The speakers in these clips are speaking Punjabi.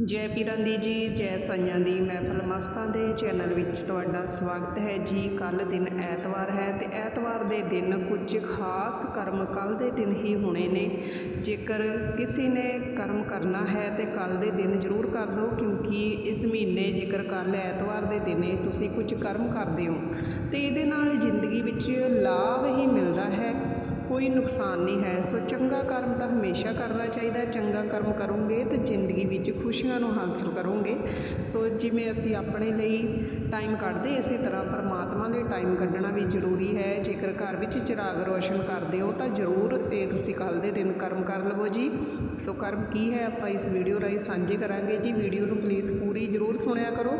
ਜੈ ਪੀਰਾਂ ਦੀ ਜੀ, ਜੈ ਸਾਈਆਂ ਦੀ ਮਹਿਫਲ ਮਸਤਾਂ ਦੇ ਚੈਨਲ ਵਿੱਚ ਤੁਹਾਡਾ ਸਵਾਗਤ ਹੈ। ਜੀ ਕੱਲ ਦਿਨ ਐਤਵਾਰ ਹੈ ਤੇ ਐਤਵਾਰ ਦੇ ਦਿਨ ਕੁਝ ਖਾਸ ਕਰਮ ਕੱਲ ਦੇ ਦਿਨ ਹੀ ਹੋਣੇ ਨੇ। ਜੇਕਰ ਕਿਸੇ ਨੇ ਕਰਮ ਕਰਨਾ ਹੈ ਤੇ ਕੱਲ ਦੇ ਦਿਨ ਜ਼ਰੂਰ ਕਰ ਦਿਓ, ਕਿਉਂਕਿ ਇਸ ਮਹੀਨੇ ਜੇਕਰ ਕੱਲ ਐਤਵਾਰ ਦੇ ਦਿਨੇ ਤੁਸੀਂ ਕੁਝ ਕਰਮ ਕਰਦੇ ਹੋ, ਤੇ ਇਹਦੇ ਨਾਲ ਜ਼ਿੰਦਗੀ ਵਿੱਚ ਲਾਭ ਹੀ ਮਿਲਦਾ ਹੈ। ਕੋਈ ਨੁਕਸਾਨ ਨਹੀਂ ਹੈ। ਸੋ ਚੰਗਾ ਕਰਮ ਤਾਂ ਹਮੇਸ਼ਾ ਕਰਨਾ ਚਾਹੀਦਾ ਚੰਗਾ ਕਰਮ ਕਰੋਗੇ ਤੇ ਜ਼ਿੰਦਗੀ ਵਿੱਚ ਖੁਸ਼ੀਆਂ ਨੂੰ ਹਾਸਲ ਕਰੋਗੇ। ਸੋ ਜਿਵੇਂ ਅਸੀਂ ਆਪਣੇ ਲਈ ਟਾਈਮ ਕੱਢਦੇ, ਇਸੇ ਤਰ੍ਹਾਂ ਪਰਮਾਤਮਾ ਲਈ ਟਾਈਮ ਕੱਢਣਾ ਵੀ ਜ਼ਰੂਰੀ ਹੈ। ਜੇਕਰ ਘਰ ਵਿੱਚ ਚਿਰਾਗ ਰੋਸ਼ਨ ਕਰਦੇ ਹੋ ਤਾਂ ਜ਼ਰੂਰ ਇਹ ਤੁਸੀਂ ਕੱਲ ਦੇ ਦਿਨ ਕਰਮ ਕਰ ਲਵੋ ਜੀ। ਸੋ ਕਰਮ ਕੀ ਹੈ? ਆਪਾਂ ਇਸ ਵੀਡੀਓ ਰਾਹੀਂ ਸਾਂਝੇ ਕਰਾਂਗੇ ਜੀ। ਵੀਡੀਓ ਨੂੰ ਪਲੀਜ਼ ਪੂਰੀ ਜ਼ਰੂਰ ਸੁਣਿਆ ਕਰੋ।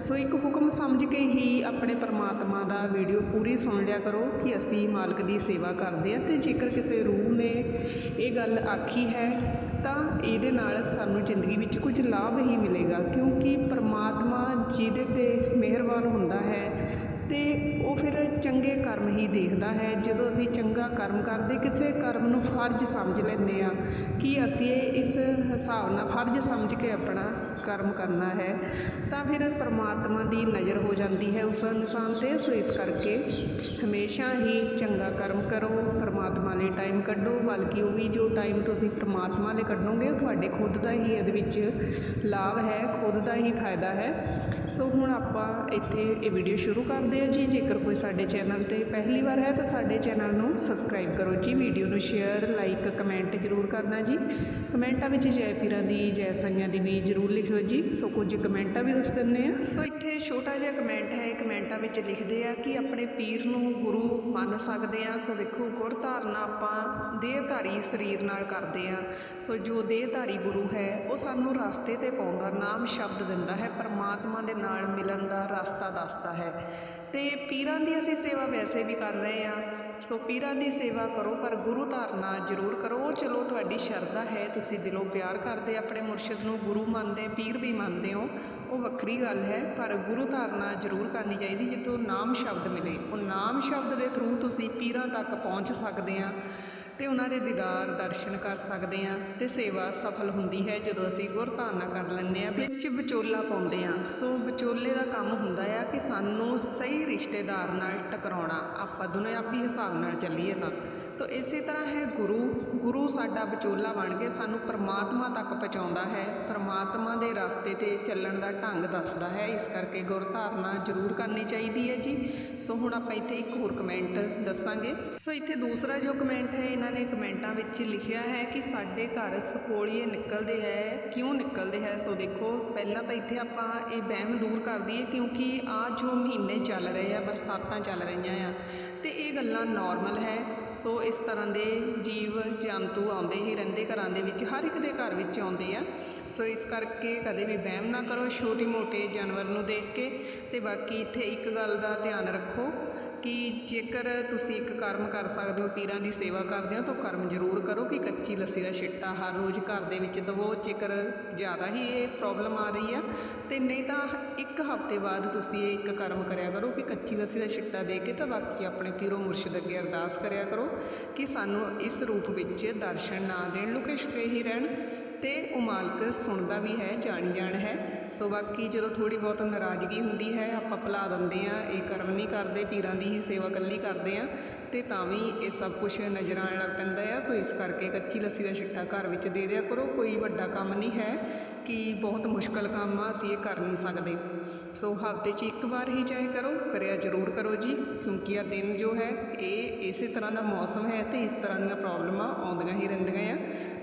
ਸੋ ਇੱਕ ਹੁਕਮ ਸਮਝ ਕੇ ਹੀ ਆਪਣੇ ਪਰਮਾਤਮਾ ਦਾ ਵੀਡੀਓ ਪੂਰੀ ਸੁਣ ਲਿਆ ਕਰੋ ਕਿ ਅਸੀਂ ਮਾਲਕ ਦੀ ਸੇਵਾ ਕਰਦੇ ਹਾਂ ਤੇ ਜੇਕਰ ਕਿਸੇ ਰੂਹ ਨੇ ਇਹ ਗੱਲ ਆਖੀ ਹੈ, ਤਾਂ ਇਹਦੇ ਨਾਲ ਸਾਨੂੰ ਜ਼ਿੰਦਗੀ ਵਿੱਚ ਕੁਝ ਲਾਭ ਹੀ ਮਿਲੇਗਾ, ਕਿਉਂਕਿ ਪਰਮਾਤਮਾ ਜਿਹਦੇ ਤੇ ਮਿਹਰਬਾਨ ਹੁੰਦਾ ਹੈ ਤੇ ਉਹ ਫਿਰ ਚੰਗੇ ਕਰਮ ਹੀ ਦੇਖਦਾ ਹੈ। ਜਦੋਂ ਅਸੀਂ ਚੰਗਾ ਕਰਮ ਕਰਦੇ, ਕਿਸੇ ਕਰਮ ਨੂੰ ਫਰਜ਼ ਸਮਝ ਲੈਂਦੇ ਆ ਕਿ ਅਸੀਂ ਇਹ ਇਸ ਹਿਸਾਬ ਨਾਲ, ਫਰਜ਼ ਸਮਝ ਕੇ ਆਪਣਾ ਕਰਮ ਕਰਨਾ ਹੈ, ਤਾਂ ਫਿਰ ਪਰਮਾਤਮਾ ਦੀ ਨਜ਼ਰ ਹੋ ਜਾਂਦੀ ਹੈ ਉਸ ਇਨਸਾਨ ਤੇ ਸੋ ਇਸ ਕਰਕੇ ਹਮੇਸ਼ਾ ਹੀ ਚੰਗਾ ਕਰਮ ਕਰੋ, ਪਰਮਾਤਮਾ ਲਈ ਟਾਈਮ ਕੱਢੋ, ਬਲਕਿ ਉਹ ਵੀ ਜੋ ਟਾਈਮ ਤੁਸੀਂ ਪਰਮਾਤਮਾ ਲਈ ਕੱਢੋਗੇ, ਉਹ ਤੁਹਾਡੇ ਖੁਦ ਦਾ ਹੀ ਇਹਦੇ ਵਿੱਚ ਲਾਭ ਹੈ, ਖੁਦ ਦਾ ਹੀ ਫਾਇਦਾ ਹੈ। ਸੋ ਹੁਣ ਆਪਾਂ ਇੱਥੇ ਇਹ ਵੀਡੀਓ ਸ਼ੁਰੂ ਕਰਦੇ ਹਾਂ ਜੀ, ਜੇਕਰ ਕੋਈ ਸਾਡੇ ਚੈਨਲ ਤੇ ਪਹਿਲੀ ਵਾਰ ਹੈ, ਤਾਂ ਸਾਡੇ ਚੈਨਲ ਨੂੰ ਸਬਸਕ੍ਰਾਈਬ ਕਰੋ ਜੀ ਵੀਡੀਓ ਨੂੰ ਸ਼ੇਅਰ ਲਾਈਕ ਕਮੈਂਟ ਜ਼ਰੂਰ ਕਰਨਾ ਜੀ। ਕਮੈਂਟਾਂ ਵਿੱਚ ਜੈ ਪੀਰਾਂ ਦੀ, ਜੈ ਸਾਈਆਂ ਦੀ ਵੀ ਜ਼ਰੂਰ ਲਿਖਿਓ ਜੀ, ਸੋ ਕੁਝ ਕਮੈਂਟਾਂ ਵੀ ਦੱਸ ਦਿੰਦੇ ਆ ਸੋ ਇੱਥੇ ਛੋਟਾ ਜਿਹਾ ਕਮੈਂਟ ਹੈ ਕਮੈਂਟਾਂ ਵਿੱਚ ਲਿਖਦੇ ਆ ਕਿ ਆਪਣੇ ਪੀਰ ਨੂੰ ਗੁਰੂ ਮੰਨ ਸਕਦੇ ਆ। ਸੋ ਦੇਖੋ, ਗੁਰ ਧਾਰਨਾ ਆਪਾਂ ਦੇਹਧਾਰੀ ਸਰੀਰ ਨਾਲ ਕਰਦੇ ਆ। ਸੋ ਜੋ ਦੇਹਧਾਰੀ ਗੁਰੂ ਹੈ, ਉਹ ਸਾਨੂੰ ਰਸਤੇ ਤੇ ਪਾਉਂਦਾ ਨਾਮ ਸ਼ਬਦ ਦਿੰਦਾ ਹੈ, ਪਰਮਾਤਮਾ ਦੇ ਨਾਲ ਮਿਲਣ ਦਾ ਰਸਤਾ ਦੱਸਦਾ ਹੈ। ਤੇ ਪੀਰਾਂ ਦੀ ਅਸੀਂ ਸੇਵਾ ਵੈਸੇ ਵੀ ਕਰ ਰਹੇ ਆ। ਸੋ ਪੀਰਾਂ ਦੀ ਸੇਵਾ ਕਰੋ, ਪਰ ਗੁਰੂ ਧਾਰਨਾ ਜ਼ਰੂਰ ਕਰੋ। ਉਹ ਚਲੋ, ਤੁਹਾਡੀ ਸ਼ਰਧਾ ਹੈ, ਤੁਸੀਂ ਦਿਲੋਂ ਪਿਆਰ ਕਰਦੇ ਆਪਣੇ ਮੁਰਸ਼ਿਦ ਨੂੰ ਗੁਰੂ ਮੰਨਦੇ ਪੀਰ ਵੀ ਮੰਨਦੇ ਹੋ, ਉਹ ਵੱਖਰੀ ਗੱਲ ਹੈ, ਪਰ ਗੁਰੂ ਧਾਰਨਾ ਜ਼ਰੂਰ ਕਰਨੀ ਚਾਹੀਦੀ, ਜਿੱਥੋਂ ਨਾਮ ਸ਼ਬਦ ਮਿਲੇ। ਉਹ ਨਾਮ ਸ਼ਬਦ ਦੇ ਥਰੂ ਤੁਸੀਂ ਪੀਰਾਂ ਤੱਕ ਪਹੁੰਚ ਸਕਦੇ ਆ ਤੇ ਉਹਨਾਂ ਦੇ ਦੀਦਾਰ ਦਰਸ਼ਨ ਕਰ ਸਕਦੇ ਆ ਤੇ ਸੇਵਾ ਸਫਲ ਹੁੰਦੀ ਹੈ, ਜਦੋਂ ਅਸੀਂ ਗੁਰਧਾਰਨਾ ਕਰ ਲੈਂਦੇ ਆ ਵਿੱਚ ਵਿਚੋਲਾ ਪਾਉਂਦੇ ਆ ਸੋ ਵਿਚੋਲੇ ਦਾ ਕੰਮ ਹੁੰਦਾ ਆ ਕਿ ਸਾਨੂੰ ਸਹੀ ਰਿਸ਼ਤੇਦਾਰ ਨਾਲ ਟਕਰਾਉਣਾ, ਆਪਾਂ ਦੁਨਿਆਵੀ ਹਿਸਾਬ ਨਾਲ ਚੱਲੀਏ ਤਾਂ। ਤਾਂ ਇਸੇ ਤਰ੍ਹਾਂ ਹੈ ਗੁਰੂ। ਗੁਰੂ ਸਾਡਾ ਵਿਚੋਲਾ ਬਣ ਕੇ ਸਾਨੂੰ ਪਰਮਾਤਮਾ ਤੱਕ ਪਹੁੰਚਾਉਂਦਾ ਹੈ। ਪਰਮਾਤਮਾ ਦੇ ਰਸਤੇ ਤੇ ਚੱਲਣ ਦਾ ਢੰਗ ਦੱਸਦਾ ਹੈ। ਇਸ ਕਰਕੇ ਗੁਰ ਧਾਰਨਾ ਜ਼ਰੂਰ ਕਰਨੀ ਚਾਹੀਦੀ ਹੈ ਜੀ। ਸੋ ਹੁਣ ਆਪਾਂ ਇੱਥੇ ਇੱਕ ਹੋਰ ਕਮੈਂਟ ਦੱਸਾਂਗੇ। ਸੋ ਇੱਥੇ ਦੂਸਰਾ ਜੋ ਕਮੈਂਟ ਹੈ, ਇਹਨਾਂ ਨੇ ਕਮੈਂਟਾਂ ਵਿੱਚ ਲਿਖਿਆ ਹੈ ਕਿ ਸਾਡੇ ਘਰ ਸਪੋਲੀਏ ਨਿਕਲਦੇ ਹੈ। ਕਿਉਂ ਨਿਕਲਦੇ ਹੈ? ਸੋ ਦੇਖੋ, ਪਹਿਲਾਂ ਤਾਂ ਇੱਥੇ ਆਪਾਂ ਇਹ ਵਹਿਮ ਦੂਰ ਕਰ ਦਈਏ ਕਿਉਂਕਿ ਆ ਜੋ ਮਹੀਨੇ ਚੱਲ ਰਹੇ ਆ, ਬਰਸਾਤਾਂ ਚੱਲ ਰਹੀਆਂ ਆ, ਤੇ ਇਹ ਗੱਲਾਂ ਨਾਰਮਲ ਹੈ। ਸੋ ਇਸ ਤਰ੍ਹਾਂ ਦੇ ਜੀਵ ਜੰਤੂ ਆਉਂਦੇ ਹੀ ਰਹਿੰਦੇ ਘਰਾਂ ਦੇ ਵਿੱਚ, ਹਰ ਇੱਕ ਦੇ ਘਰ ਵਿੱਚ ਆਉਂਦੇ ਆ। ਸੋ ਇਸ ਕਰਕੇ ਕਦੇ ਵੀ ਵਹਿਮ ਨਾ ਕਰੋ ਛੋਟੀ ਮੋਟੇ ਜਾਨਵਰ ਨੂੰ ਦੇਖ ਕੇ ਤੇ ਬਾਕੀ ਇੱਥੇ ਇੱਕ ਗੱਲ ਦਾ ਧਿਆਨ ਰੱਖੋ। ਕਿ ਜੇਕਰ ਤੁਸੀਂ ਇੱਕ ਕਰਮ ਕਰ ਸਕਦੇ ਹੋ, ਪੀਰਾਂ ਦੀ ਸੇਵਾ ਕਰਦੇ ਹੋ, ਤਾਂ ਕਰਮ ਜ਼ਰੂਰ ਕਰੋ ਕਿ ਕੱਚੀ ਲੱਸੀ ਦਾ ਛਿੱਟਾ ਹਰ ਰੋਜ਼ ਘਰ ਦੇ ਵਿੱਚ ਦਵੋ। ਜੇਕਰ ਜ਼ਿਆਦਾ ਹੀ ਇਹ ਪ੍ਰੋਬਲਮ ਆ ਰਹੀ ਆ, ਤੇ ਨਹੀਂ ਤਾਂ ਇੱਕ ਹਫ਼ਤੇ ਬਾਅਦ ਤੁਸੀਂ ਇਹ ਇੱਕ ਕਰਮ ਕਰਿਆ ਕਰੋ ਕਿ ਕੱਚੀ ਲੱਸੀ ਦਾ ਛਿੱਟਾ ਦੇ ਕੇ ਤਾਂ ਬਾਕੀ ਆਪਣੇ ਪੀਰੋ ਮੁਰਸ਼ਿਦ ਅੱਗੇ ਅਰਦਾਸ ਕਰਿਆ ਕਰੋ ਕਿ ਸਾਨੂੰ ਇਸ ਰੂਪ ਵਿੱਚ ਦਰਸ਼ਨ ਨਾ ਦੇਣ ਲੁਕੇ ਛੁਕੇ ਹੀ ਰਹਿਣ। ਤੇ ਉਹ ਮਾਲਕ ਸੁਣਦਾ ਵੀ ਹੈ, ਜਾਣੀ ਜਾਣ ਹੈ। ਸੋ ਬਾਕੀ ਜਦੋਂ ਥੋੜੀ ਬਹੁਤ ਨਾਰਾਜ਼ਗੀ ਹੁੰਦੀ ਹੈ, ਆਪਾਂ ਭੁਲਾ ਦਿੰਦੇ ਆ ਇਹ ਕਰਮ ਨਹੀਂ ਕਰਦੇ, ਪੀਰਾਂ ਦੀ ਹੀ ਸੇਵਾ ਕੱਲੀ ਕਰਦੇ ਆ ਤੇ ਤਾਂ ਵੀ ਇਹ ਸਭ ਕੁਝ ਨਜ਼ਰ ਆਉਣ ਲੱਗ ਪੈਂਦਾ ਆ। ਸੋ ਇਸ ਕਰਕੇ ਕੱਚੀ ਲੱਸੀ ਦਾ ਛਿੱਟਾ ਘਰ ਵਿੱਚ ਦੇ ਦਿਆ ਕਰੋ, ਕੋਈ ਵੱਡਾ ਕੰਮ ਨਹੀਂ ਹੈ ਕਿ ਬਹੁਤ ਮੁਸ਼ਕਲ ਕੰਮ ਆ, ਅਸੀਂ ਇਹ ਕਰ ਨਹੀਂ ਸਕਦੇ। ਸੋ ਹਫ਼ਤੇ 'ਚ ਇੱਕ ਵਾਰ ਹੀ ਚਾਹੇ ਕਰੋ, ਕਰਿਆ ਜ਼ਰੂਰ ਕਰੋ ਜੀ, ਕਿਉਂਕਿ ਆ ਦਿਨ ਜੋ ਹੈ, ਇਹ ਇਸੇ ਤਰ੍ਹਾਂ ਦਾ ਮੌਸਮ ਹੈ ਤੇ ਇਸ ਤਰ੍ਹਾਂ ਦੀਆਂ ਪ੍ਰੋਬਲਮਾਂ ਆਉਂਦੀਆਂ ਹੀ ਰਹਿੰਦੀਆਂ ਆ।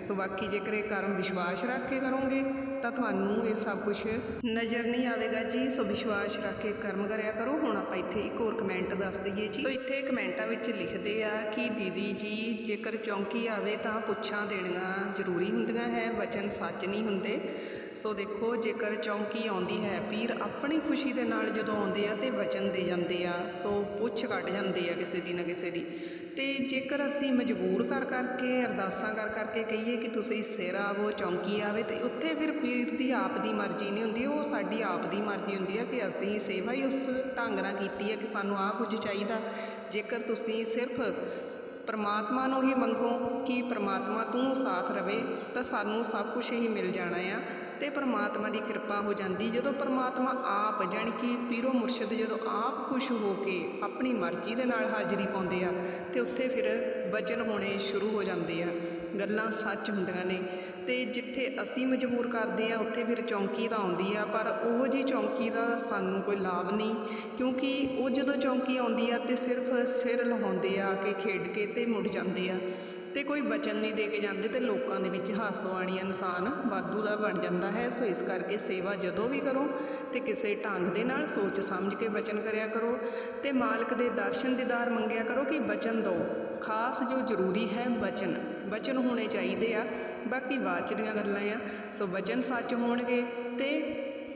ਸੋ ਬਾਕੀ ਜੇਕਰ ਇਹ ਕਰਮ ਵਿਸ਼ਵਾਸ ਰੱਖ ਕੇ ਕਰੋਗੇ, ਤਾਂ ਤੁਹਾਨੂੰ ਇਹ ਸਭ ਕੁਝ ਨਜ਼ਰ ਨਹੀਂ ਆਵੇਗਾ ਜੀ। ਸੋ ਵਿਸ਼ਵਾਸ ਰੱਖ ਕੇ ਕਰਮ ਕਰਿਆ ਕਰੋ। ਹੁਣ ਆਪਾਂ ਇੱਥੇ ਇੱਕ ਹੋਰ ਕਮੈਂਟ ਦੱਸ ਦਈਏ ਜੀ। ਸੋ ਇੱਥੇ ਕਮੈਂਟਾਂ ਵਿੱਚ ਲਿਖਦੇ ਆ ਕਿ ਦੀਦੀ ਜੀ, ਜੇਕਰ ਚੌਂਕੀ ਆਵੇ ਤਾਂ ਪੁੱਛਾਂ ਦੇਣੀਆਂ ਜ਼ਰੂਰੀ ਹੁੰਦੀਆਂ ਹੈ, ਵਚਨ ਸੱਚ ਨਹੀਂ ਹੁੰਦੇ। ਸੋ ਦੇਖੋ, ਜੇਕਰ ਚੌਂਕੀ ਆਉਂਦੀ ਹੈ, ਪੀਰ ਆਪਣੀ ਖੁਸ਼ੀ ਦੇ ਨਾਲ ਜਦੋਂ ਆਉਂਦੇ ਆ ਤੇ ਵਚਨ ਦੇ ਜਾਂਦੇ ਆ, ਸੋ ਪੁੱਛ ਕੱਢ ਜਾਂਦੇ ਆ ਕਿਸੇ ਦੀ ਨਾ ਕਿਸੇ ਦੀ। ਤੇ ਜੇਕਰ ਅਸੀਂ ਮਜਬੂਰ ਕਰ ਕਰਕੇ, ਅਰਦਾਸਾਂ ਕਰ ਕਰਕੇ ਕਹੀਏ ਕਿ ਤੁਸੀਂ ਸਿਰ ਆਵੋ, ਚੌਂਕੀ ਆਵੇ, ਤੇ ਉੱਥੇ ਫਿਰ ਪੀਰ ਦੀ ਆਪ ਦੀ ਮਰਜ਼ੀ ਨਹੀਂ ਹੁੰਦੀ। ਉਹ ਸਾਡੀ ਆਪ ਦੀ ਮਰਜ਼ੀ ਹੁੰਦੀ ਹੈ ਕਿ ਅਸੀਂ ਸੇਵਾ ਹੀ ਉਸ ਢੰਗ ਨਾਲ ਕੀਤੀ ਹੈ ਕਿ ਸਾਨੂੰ ਆਹ ਕੁਝ ਚਾਹੀਦਾ। ਜੇਕਰ ਤੁਸੀਂ ਸਿਰਫ ਪਰਮਾਤਮਾ ਨੂੰ ਹੀ ਮੰਗੋ ਕਿ ਪਰਮਾਤਮਾ ਤੂੰ ਸਾਥ ਰਵੇ, ਤਾਂ ਸਾਨੂੰ ਸਭ ਕੁਝ ਹੀ ਮਿਲ ਜਾਣਾ ਆ। ਤੇ ਪਰਮਾਤਮਾ ਦੀ ਕਿਰਪਾ ਹੋ ਜਾਂਦੀ। ਜਦੋਂ ਪਰਮਾਤਮਾ ਆਪ ਜਾਣੀ ਕਿ ਪੀਰੋ ਮੁਰਸ਼ਿਦ ਜਦੋਂ ਆਪ ਖੁਸ਼ ਹੋ ਕੇ ਆਪਣੀ ਮਰਜ਼ੀ ਦੇ ਨਾਲ ਹਾਜ਼ਰੀ ਪਾਉਂਦੇ ਆ, ਤੇ ਉੱਥੇ ਫਿਰ ਵਚਨ ਹੋਣੇ ਸ਼ੁਰੂ ਹੋ ਜਾਂਦੇ ਆ। ਗੱਲਾਂ ਸੱਚ ਹੁੰਦੀਆਂ ਨੇ। ਤੇ ਜਿੱਥੇ ਅਸੀਂ ਮਜਬੂਰ ਕਰਦੇ ਆ, ਉੱਥੇ ਫਿਰ ਚੌਂਕੀ ਤਾਂ ਆਉਂਦੀ ਆ, ਪਰ ਉਹ ਜੀ ਚੌਂਕੀ ਦਾ ਸਾਨੂੰ ਕੋਈ ਲਾਭ ਨਹੀਂ, ਕਿਉਂਕਿ ਉਹ ਜਦੋਂ ਚੌਂਕੀ ਆਉਂਦੀ ਆ ਤੇ ਸਿਰਫ ਸਿਰ ਲਹਾਉਂਦੇ ਆ ਕੇ ਖੇਡ ਕੇ ਤੇ ਮੁੜ ਜਾਂਦੇ ਆ। ਤੇ ਕੋਈ ਬਚਨ ਨਹੀਂ ਦੇ ਕੇ ਜਾਂਦੇ ਤੇ ਲੋਕਾਂ ਦੇ ਵਿੱਚ ਹਾਸੋਆਣੀ ਇਨਸਾਨ ਵਾਧੂ ਦਾ ਬਣ ਜਾਂਦਾ ਹੈ। ਸੋ ਇਸ ਕਰਕੇ ਸੇਵਾ ਜਦੋਂ ਵੀ ਕਰੋ ਤੇ ਕਿਸੇ ਢੰਗ ਦੇ ਨਾਲ ਸੋਚ ਸਮਝ ਕੇ ਬਚਨ ਕਰਿਆ ਕਰੋ ਤੇ ਮਾਲਕ ਦੇ ਦਰਸ਼ਨ ਦੀਦਾਰ ਮੰਗਿਆ ਕਰੋ ਕਿ ਬਚਨ ਦਿਓ। ਖਾਸ ਜੋ ਜ਼ਰੂਰੀ ਹੈ ਬਚਨ। ਬਚਨ ਹੋਣੇ ਚਾਹੀਦੇ ਆ। ਬਾਕੀ ਬਾਅਦ 'ਚ ਦੀਆਂ ਗੱਲਾਂ ਆ। ਸੋ ਬਚਨ ਸੱਚ ਹੋਣਗੇ ਤੇ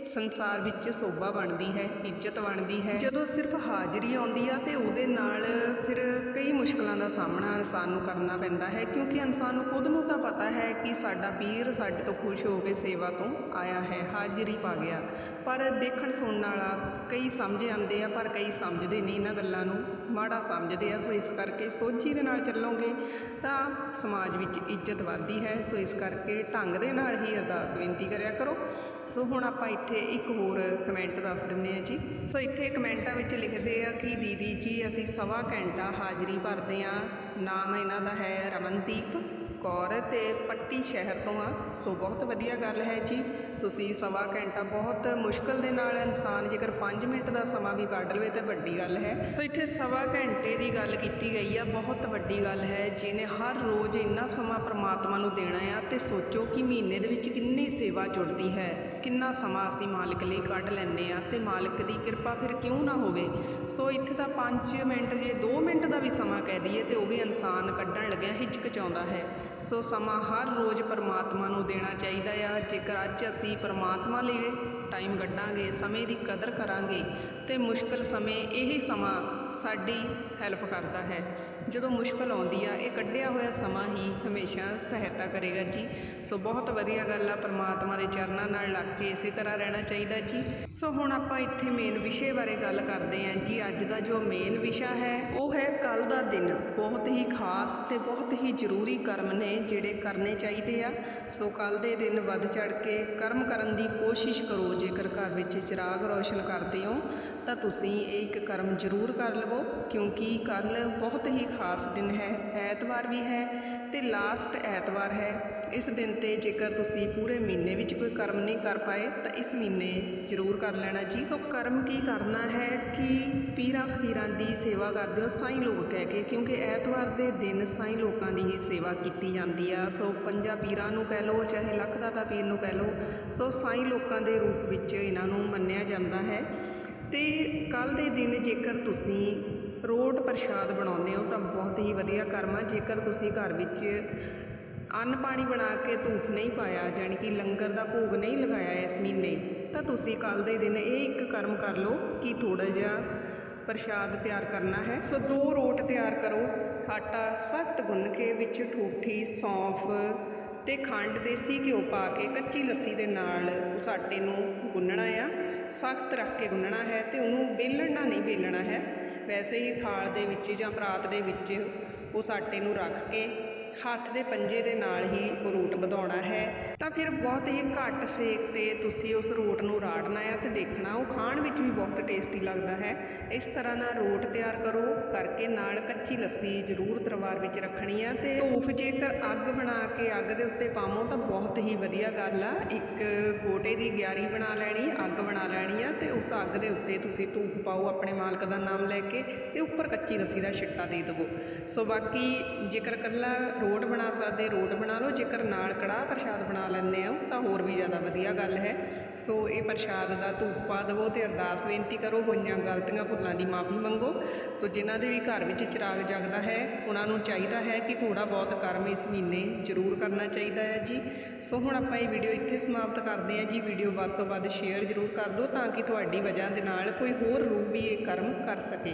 ਸੰਸਾਰ ਵਿੱਚ ਸੋਭਾ ਬਣਦੀ ਹੈ, ਇੱਜ਼ਤ ਬਣਦੀ ਹੈ। ਜਦੋਂ ਸਿਰਫ ਹਾਜ਼ਰੀ ਆਉਂਦੀ ਆ ਤੇ ਉਹਦੇ ਨਾਲ ਫਿਰ ਕਈ ਮੁਸ਼ਕਲਾਂ ਦਾ ਸਾਹਮਣਾ ਇਨਸਾਨ ਨੂੰ ਕਰਨਾ ਪੈਂਦਾ ਹੈ, ਕਿਉਂਕਿ ਇਨਸਾਨ ਨੂੰ ਖੁਦ ਨੂੰ ਤਾਂ ਪਤਾ ਹੈ ਕਿ ਸਾਡਾ ਪੀਰ ਸਾਡੇ ਤੋਂ ਖੁਸ਼ ਹੋ ਕੇ ਸੇਵਾ ਤੋਂ ਆਇਆ ਹੈ, ਹਾਜ਼ਰੀ ਪਾ ਗਿਆ। ਪਰ ਦੇਖਣ ਸੁਣਨ ਵਾਲਾ ਕਈ ਸਮਝ ਆਉਂਦੇ ਆ, ਪਰ ਕਈ ਸਮਝਦੇ ਨਹੀਂ, ਇਹਨਾਂ ਗੱਲਾਂ ਨੂੰ ਮਾੜਾ ਸਮਝਦੇ ਆ। ਸੋ ਇਸ ਕਰਕੇ ਸੋਝੀ ਦੇ ਨਾਲ ਚੱਲੋਗੇ ਤਾਂ ਸਮਾਜ ਵਿੱਚ ਇੱਜ਼ਤ ਵੱਧਦੀ ਹੈ। ਸੋ ਇਸ ਕਰਕੇ ਢੰਗ ਦੇ ਨਾਲ ਹੀ ਅਰਦਾਸ ਬੇਨਤੀ ਕਰਿਆ ਕਰੋ। ਸੋ ਹੁਣ ਆਪਾਂ ਇੱਥੇ ਇੱਕ ਹੋਰ ਕਮੈਂਟ ਦੱਸ ਦਿੰਦੇ ਹਾਂ ਜੀ। ਸੋ ਇੱਥੇ ਕਮੈਂਟਾਂ ਵਿੱਚ ਲਿਖਦੇ ਆ ਕਿ ਦੀਦੀ ਜੀ, ਅਸੀਂ ਸਵਾ ਘੰਟਾ ਹਾਜ਼ਰੀ ਭਰਦੇ ਆ ਨਾਮ ਇਹਨਾਂ ਦਾ ਹੈ ਰਮਨਦੀਪ ਕੌਰ ਤੇ ਪੱਟੀ ਸ਼ਹਿਰ ਤੋਂ ਆ। ਸੋ ਬਹੁਤ ਵਧੀਆ ਗੱਲ ਹੈ ਜੀ। ਤੁਸੀਂ ਸਵਾ ਘੰਟਾ ਬਹੁਤ ਮੁਸ਼ਕਲ ਦੇ ਨਾਲ ਇਨਸਾਨ ਜੇਕਰ 5 ਮਿੰਟ ਦਾ ਸਮਾਂ ਵੀ ਕੱਢ ਲਵੇ ਤਾਂ ਵੱਡੀ ਗੱਲ ਹੈ। ਸੋ ਇੱਥੇ ਸਵਾ ਘੰਟੇ ਦੀ ਗੱਲ ਕੀਤੀ ਗਈ ਆ। ਬਹੁਤ ਵੱਡੀ ਗੱਲ ਹੈ। ਜਿਹਨੇ ਹਰ ਰੋਜ਼ ਇੰਨਾ ਸਮਾਂ ਪ੍ਰਮਾਤਮਾ ਨੂੰ ਦੇਣਾ ਆ ਤੇ ਸੋਚੋ ਕਿ ਮਹੀਨੇ ਦੇ ਵਿੱਚ ਕਿੰਨੀ ਸੇਵਾ ਜੁੜਦੀ ਹੈ। ਕਿੰਨਾ ਸਮਾਂ ਅਸੀਂ ਮਾਲਕ ਲਈ ਕੱਢ ਲੈਂਦੇ ਆ ਤੇ ਮਾਲਕ ਦੀ ਕਿਰਪਾ ਫਿਰ ਕਿਉਂ ਨਾ ਹੋਵੇ? ਸੋ ਇੱਥੇ ਤਾਂ 5 ਮਿੰਟ ਜੇ 2 ਮਿੰਟ ਦਾ ਵੀ ਸਮਾਂ ਕਹਿ ਦਈਏ ਤੇ ਉਹ ਵੀ ਇਨਸਾਨ ਕੱਢਣ ਲੱਗਿਆ ਹਿਚਕਚਾਉਂਦਾ ਹੈ। ਸੋ ਸਮਾਂ ਹਰ ਰੋਜ਼ ਪਰਮਾਤਮਾ ਨੂੰ ਦੇਣਾ ਚਾਹੀਦਾ ਆ। ਜੇਕਰ ਅੱਜ ਅਸੀਂ ਪਰਮਾਤਮਾ ਲਈ ਟਾਈਮ ਕੱਢਾਂਗੇ, ਸਮੇਂ ਦੀ ਕਦਰ ਕਰਾਂਗੇ, ਤੇ ਮੁਸ਼ਕਲ ਸਮੇਂ ਇਹੀ ਸਮਾਂ ਸਾਡੀ ਹੈਲਪ ਕਰਦਾ ਹੈ। ਜਦੋਂ ਮੁਸ਼ਕਲ ਆਉਂਦੀ ਆ, ਇਹ ਕੱਢਿਆ ਹੋਇਆ ਸਮਾਂ ਹੀ ਹਮੇਸ਼ਾ ਸਹਾਇਤਾ ਕਰੇਗਾ ਜੀ। ਸੋ ਬਹੁਤ ਵਧੀਆ ਗੱਲ ਆ, ਪਰਮਾਤਮਾ ਦੇ ਚਰਨਾਂ ਨਾਲ ਲੱਗ ਕੇ ਇਸੇ ਤਰ੍ਹਾਂ ਰਹਿਣਾ ਚਾਹੀਦਾ ਜੀ। ਸੋ ਹੁਣ ਆਪਾਂ ਇੱਥੇ ਮੇਨ ਵਿਸ਼ੇ ਬਾਰੇ ਗੱਲ ਕਰਦੇ ਹਾਂ ਜੀ। ਅੱਜ ਦਾ ਜੋ ਮੇਨ ਵਿਸ਼ਾ ਹੈ, ਉਹ ਹੈ ਕੱਲ ਦਾ ਦਿਨ। ਬਹੁਤ ਹੀ ਖਾਸ ਤੇ ਬਹੁਤ ਹੀ ਜ਼ਰੂਰੀ ਕਰਮ ਨੇ ਜਿਹੜੇ ਕਰਨੇ ਚਾਹੀਦੇ ਆ। ਸੋ ਕੱਲ ਦੇ ਦਿਨ ਵੱਧ ਚੜ ਕੇ ਕਰਮ ਕਰਨ ਦੀ ਕੋਸ਼ਿਸ਼ ਕਰੋ। ਜੇਕਰ ਘਰ ਵਿੱਚ ਚਿਰਾਗ ਰੋਸ਼ਨ ਕਰਦੇ ਹੋ, ਤਾਂ ਤੁਸੀਂ ਇਹ ਇੱਕ ਕਰਮ ਜ਼ਰੂਰ ਕਰ ਲਵੋ, ਕਿਉਂਕਿ ਕੱਲ੍ਹ ਬਹੁਤ ਹੀ ਖਾਸ ਦਿਨ ਹੈ, ਐਤਵਾਰ ਵੀ ਹੈ ਅਤੇ ਲਾਸਟ ਐਤਵਾਰ ਹੈ। ਇਸ ਦਿਨ ਤੇ ਜੇਕਰ ਤੁਸੀਂ ਪੂਰੇ ਮਹੀਨੇ ਵਿੱਚ ਕੋਈ ਕਰਮ ਨਹੀਂ ਕਰ ਪਾਏ, ਤਾਂ ਇਸ ਮਹੀਨੇ ਜ਼ਰੂਰ ਕਰ ਲੈਣਾ ਜੀ। ਸੋ ਕਰਮ ਕੀ ਕਰਨਾ ਹੈ ਕਿ ਪੀਰਾਂ ਫਕੀਰਾਂ ਦੀ ਸੇਵਾ ਕਰਦੇ ਹੋ, ਸਾਈਂ ਲੋਕ ਕਹਿ ਕੇ, ਕਿਉਂਕਿ ਐਤਵਾਰ ਦੇ ਦਿਨ ਸਾਈਂ ਲੋਕਾਂ ਦੀ ਹੀ ਸੇਵਾ ਕੀਤੀ ਜਾਂਦੀ ਆ। ਸੋ ਪੰਜਾਂ ਪੀਰਾਂ ਨੂੰ ਕਹਿ ਲਓ, ਚਾਹੇ ਲੱਖ ਦਾਤਾ ਪੀਰ ਨੂੰ ਕਹਿ ਲਓ, ਸੋ ਸਾਈਂ ਲੋਕਾਂ ਦੇ ਰੂਪ ਵਿੱਚ ਇਹਨਾਂ ਨੂੰ ਮੰਨਿਆ ਜਾਂਦਾ ਹੈ। ਅਤੇ ਕੱਲ੍ਹ ਦੇ ਦਿਨ ਜੇਕਰ ਤੁਸੀਂ ਰੋਟ ਪ੍ਰਸ਼ਾਦ ਬਣਾਉਂਦੇ ਹੋ ਤਾਂ ਬਹੁਤ ਹੀ ਵਧੀਆ ਕਰਮ ਆ। ਜੇਕਰ ਤੁਸੀਂ ਘਰ ਵਿੱਚ ਅੰਨ ਪਾਣੀ ਬਣਾ ਕੇ ਧੂਪ ਨਹੀਂ ਪਾਇਆ, ਜਾਣੀ ਕਿ ਲੰਗਰ ਦਾ ਭੋਗ ਨਹੀਂ ਲਗਾਇਆ ਇਸ ਮਹੀਨੇ, ਤਾਂ ਤੁਸੀਂ ਕੱਲ੍ਹ ਦੇ ਦਿਨ ਇਹ ਇੱਕ ਕਰਮ ਕਰ ਲਓ ਕਿ ਥੋੜਾ ਜਿਹਾ ਪ੍ਰਸ਼ਾਦ ਤਿਆਰ ਕਰਨਾ ਹੈ। ਸੋ ਦੋ ਰੋਟ ਤਿਆਰ ਕਰੋ, ਆਟਾ ਸਖਤ ਗੁੰਨ ਕੇ, ਵਿੱਚ ਠੂਠੀ, ਸੌਂਫ ਤੇ ਖੰਡ ਦੇਸੀ ਘਿਓ ਪਾ ਕੇ ਕੱਚੀ ਲੱਸੀ ਦੇ ਨਾਲ ਉਸ ਆਟੇ ਨੂੰ ਗੁੰਨਣਾ ਆ। ਸਖਤ ਰੱਖ ਕੇ ਗੁੰਨਣਾ ਹੈ ਤੇ ਉਹਨੂੰ ਬੇਲਣਾ ਨਹੀਂ ਬੇਲਣਾ ਹੈ। ਵੈਸੇ ਹੀ ਥਾਲ ਦੇ ਵਿੱਚ ਜਾਂ ਪਰਾਤ ਦੇ ਵਿੱਚ ਉਸ ਆਟੇ ਨੂੰ ਰੱਖ ਕੇ ਹੱਥ ਦੇ ਪੰਜੇ ਦੇ ਨਾਲ ਹੀ ਉਹ ਰੋਟ ਵਧਾਉਣਾ ਹੈ। ਤਾਂ ਫਿਰ ਬਹੁਤ ਹੀ ਘੱਟ ਸੇਕ ਤੇ ਤੁਸੀਂ ਉਸ ਰੋਟ ਨੂੰ ਰਾੜਨਾ ਹੈ ਤੇ ਦੇਖਣਾ, ਉਹ ਖਾਣ ਵਿੱਚ ਵੀ ਬਹੁਤ ਟੇਸਟੀ ਲੱਗਦਾ ਹੈ। ਇਸ ਤਰ੍ਹਾਂ ਨਾਲ ਰੋਟ ਤਿਆਰ ਕਰੋ, ਕਰਕੇ ਨਾਲ ਕੱਚੀ ਲੱਸੀ ਜ਼ਰੂਰ ਦਰਬਾਰ ਵਿੱਚ ਰੱਖਣੀ ਆ ਤੇ ਧੂਫ ਜੇਕਰ ਅੱਗ ਬਣਾ ਕੇ ਅੱਗ ਦੇ ਉੱਤੇ ਪਾਵੋ ਤਾਂ ਬਹੁਤ ਹੀ ਵਧੀਆ ਗੱਲ ਆ। ਇੱਕ ਗੋਟੇ ਦੀ ਗਿਆਰੀ ਬਣਾ ਲੈਣੀ, ਅੱਗ ਬਣਾ ਲੈਣੀ ਆ ਤੇ ਉਸ ਅੱਗ ਦੇ ਉੱਤੇ ਤੁਸੀਂ ਧੂਫ ਪਾਓ ਆਪਣੇ ਮਾਲਕ ਦਾ ਨਾਮ ਲੈ ਕੇ ਤੇ ਉੱਪਰ ਕੱਚੀ ਲੱਸੀ ਦਾ ਛਿੱਟਾ ਦੇ ਦੇਵੋ। ਸੋ ਬਾਕੀ ਜੇਕਰ ਕੱਲਾ ਰੋਡ ਬਣਾ ਸਕਦੇ, ਰੋਡ ਬਣਾ ਲਓ, ਜੇਕਰ ਨਾਲ ਕੜਾਹ ਪ੍ਰਸ਼ਾਦ ਬਣਾ ਲੈਂਦੇ ਹੋ, ਤਾਂ ਹੋਰ ਵੀ ਜ਼ਿਆਦਾ ਵਧੀਆ ਗੱਲ ਹੈ। ਸੋ ਇਹ ਪ੍ਰਸ਼ਾਦ ਦਾ ਧੂਪ ਪਾ ਦੇਵੋ ਤੇ ਅਰਦਾਸ ਬੇਨਤੀ ਕਰੋ, ਹੋਈਆਂ ਗਲਤੀਆਂ ਭੁੱਲਾਂ ਦੀ ਮਾਫੀ ਮੰਗੋ। ਸੋ ਜਿਨ੍ਹਾਂ ਦੇ ਵੀ ਘਰ ਵਿੱਚ ਚਿਰਾਗ ਜਗਦਾ ਹੈ, ਉਹਨਾਂ ਨੂੰ ਚਾਹੀਦਾ ਹੈ ਕਿ ਥੋੜਾ ਬਹੁਤ ਕਰਮ ਇਸ ਮਹੀਨੇ ਜ਼ਰੂਰ ਕਰਨਾ ਚਾਹੀਦਾ ਹੈ ਜੀ। ਸੋ ਹੁਣ ਆਪਾਂ ਇਹ ਵੀਡੀਓ ਇੱਥੇ ਸਮਾਪਤ ਕਰਦੇ ਹਾਂ ਜੀ। ਵੀਡੀਓ ਵੱਧ ਤੋਂ ਵੱਧ ਸ਼ੇਅਰ ਜ਼ਰੂਰ ਕਰ ਦਿਓ ਤਾਂ ਕਿ ਤੁਹਾਡੀ ਵਜ੍ਹਾ ਦੇ ਨਾਲ ਕੋਈ ਹੋਰ ਰੂਹ ਵੀ ਇਹ ਕਰਮ ਕਰ ਸਕੇ।